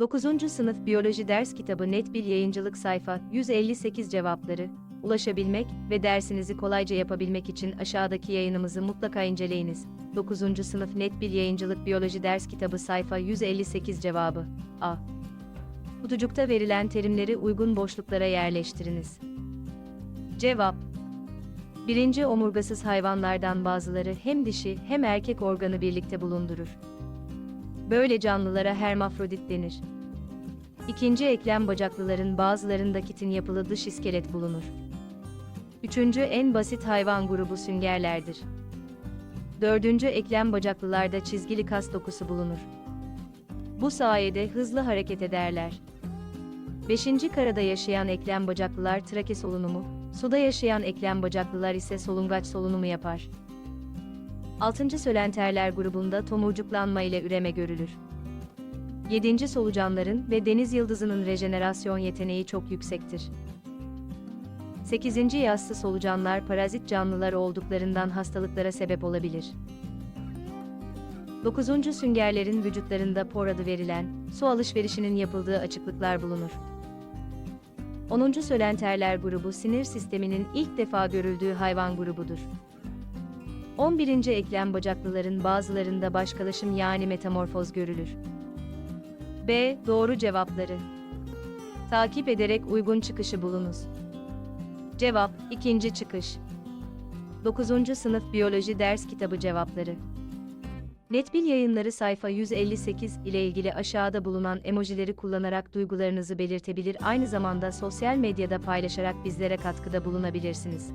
9. Sınıf Biyoloji Ders Kitabı Net Bir Yayıncılık Sayfa 158 Cevapları Ulaşabilmek ve dersinizi kolayca yapabilmek için aşağıdaki yayınımızı mutlaka inceleyiniz. 9. Sınıf Net Bir Yayıncılık Biyoloji Ders Kitabı Sayfa 158 Cevabı A. Kutucukta verilen terimleri uygun boşluklara yerleştiriniz. Cevap Birinci omurgasız hayvanlardan bazıları hem dişi hem erkek organı birlikte bulundurur. Böyle canlılara hermafrodit denir. İkinci eklem bacaklıların bazılarında kitin yapılı dış iskelet bulunur. Üçüncü en basit hayvan grubu süngerlerdir. Dördüncü eklem bacaklılarda çizgili kas dokusu bulunur. Bu sayede hızlı hareket ederler. Beşinci karada yaşayan eklem bacaklılar trake solunumu, suda yaşayan eklem bacaklılar ise solungaç solunumu yapar. Altıncı sölenterler grubunda tomurcuklanma ile üreme görülür. Yedinci solucanların ve deniz yıldızının rejenerasyon yeteneği çok yüksektir. 8. yassı solucanlar parazit canlılar olduklarından hastalıklara sebep olabilir. 9. süngerlerin vücutlarında por adı verilen, su alışverişinin yapıldığı açıklıklar bulunur. 10. sölenterler grubu sinir sisteminin ilk defa görüldüğü hayvan grubudur. 11. eklem bacaklıların bazılarında başkalaşım yani metamorfoz görülür. B. Doğru cevapları. Takip ederek uygun çıkışı bulunuz. Cevap, ikinci çıkış. 9. Sınıf Biyoloji Ders Kitabı Cevapları Netbil yayınları sayfa 158 ile ilgili aşağıda bulunan emojileri kullanarak duygularınızı belirtebilir aynı zamanda sosyal medyada paylaşarak bizlere katkıda bulunabilirsiniz.